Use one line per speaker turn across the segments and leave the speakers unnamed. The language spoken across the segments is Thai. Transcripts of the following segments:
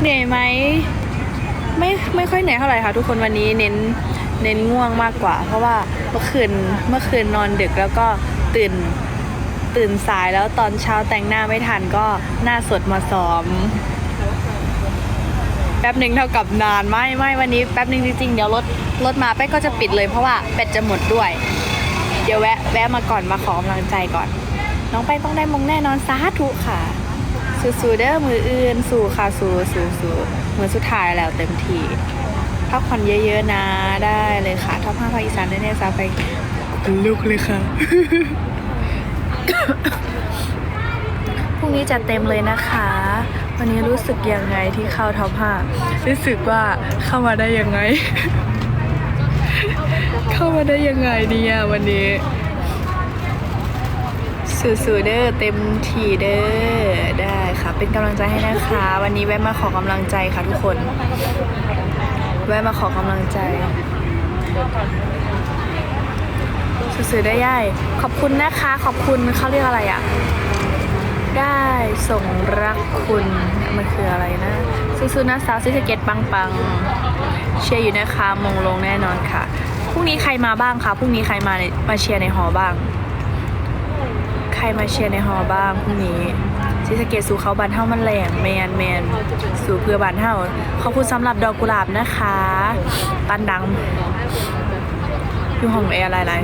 เหนื่อยไหมไม่ไม่ค่อยเหนื่อยเท่าไหร่ค่ะ ทุกคนวันนี้เน้นเน้นง่วงมากกว่า เพราะว่าเมื่อคืนเมื่อคืนนอนดึกแล้วก็ตื่นตื่นสายแล้วตอนเช้าแต่งหน้าไม่ทันก็หน้าสดมาซ้อม แป๊บหนึ่งเท่ากับนานไม่ไม่วันนี้แป๊บหนึ่งจริงๆเดี๋ยวรถรถมาแป๊กก็จะปิดเลยเพราะว่าแบตจะหมดด้วย เดี๋ยวแวะแวะมาก่อนมาขอกำลังใจก่อน น้องไปต้องได้มงแน่นอนสาธุค่ะ สู้ๆเด้อมืออื่น สู่ค่ะสู่สู่สู่มือสุดท้ายแล้วเต็มที่พักผ่อนเยอะๆนะได้เลยค่ะท็อปห้าภาคอีสานได้แน่ๆซาไปลุกเลยค่ะพรุ่งนี้จะเต็มเลยนะคะ วันนี้รู้สึกยังไงที่เข้าท็อปห้ารู้สึกว่าเข้ามาได้ยังไง เข้ามาได้ยังไงเนี่ยวันนี้ สู้ๆเด้อเต็มที่เด้อได้ค่ะ เป็นกำลังใจให้นะคะ วันนี้แวะมาขอกำลังใจค่ะทุกคน แวะมาขอกำลังใจสู้ๆได้ย่ายขอบคุณนะคะ ขอบคุณเขาเรียกอะไรอะได้ส่งรักคุณ มันคืออะไรนะสู้ๆนะสาวซิสเกตปังปังๆ เชียร์อยู่นะคะ มงลงแน่นอนค่ะ พรุ่งนี้ใครมาบ้างคะ พรุ่งนี้ใครมามาเชียร์ในหอบ้าง ใครมาเชียร์ในฮอล์บ้างพรุ่งนี้ซิสเกตสู่เขาบานเท่ามันแหลงแมนแมนสู่เพื่อบานเท่าขอบคุณสำหรับดอกกุหลาบนะคะ ปันดังอยู่ห้องแอร์อะไรไร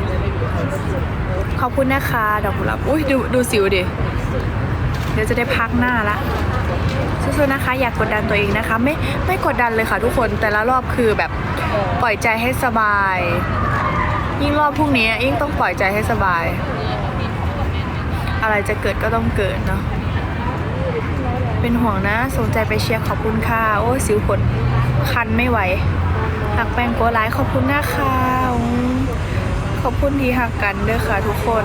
ขอบคุณนะคะ ดอกกุหลาบอุ้ยดูดูสิวดิเดี๋ยวจะได้พักหน้าละสู้ๆนะคะ อยากกดดันตัวเองนะคะ ไม่ไม่กดดันเลยค่ะทุกคนแต่ละรอบคือแบบปล่อยใจให้สบาย ยิ่งรอบพรุ่งนี้ยิ่งต้องปล่อยใจให้สบาย อะไรจะเกิดก็ต้องเกิดเนาะเป็นห่วงนะสนใจไปเชียร์ขอบคุณค่ะโอ้สิวผลคันไม่ไหวหักแปงโกไลายขอบคุณนะคะขอบคุณที่หักกันเด้อค่ะทุกคน